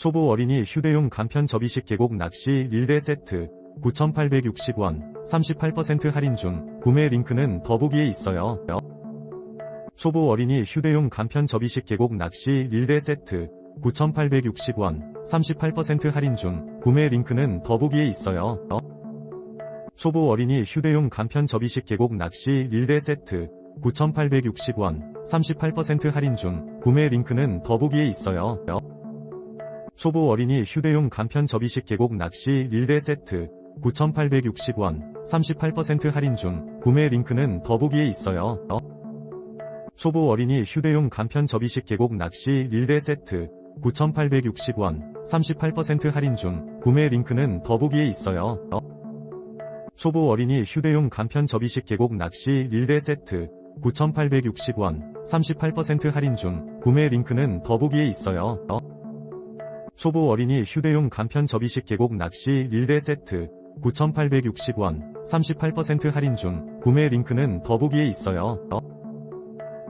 초보 어린이 휴대용 간편 접이식 계곡 낚시 릴레 세트 9,860원 38% 할인 중 구매 링크는 더보기에 있어요. 초보 어린이 휴대용 간편 접이식 계곡 낚시 릴레 세트 9,860원 38% 할인 중 구매 링크는 더보기에 있어요. 초보 어린이 휴대용 간편 접이식 계곡 낚시 릴레 세트 9,860원 38% 할인 중 구매 링크는 더보기에 있어요. 초보 어린이 휴대용 간편 접이식 계곡 낚시 릴레 세트 9,860원 38% 할인 중 구매 링크는 더보기에 있어요. 초보 어린이 휴대용 간편 접이식 계곡 낚시 릴레 세트 9,860원 38% 할인 중 구매 링크는 더보기에 있어요. 초보 어린이 휴대용 간편 접이식 계곡 낚시 릴레 세트 9,860원 38% 할인 중 구매 링크는 더보기에 있어요. 초보 어린이 휴대용 간편 접이식 계곡 낚시 릴레 세트 9,860원 38% 할인 중 구매 링크는 더보기에 있어요.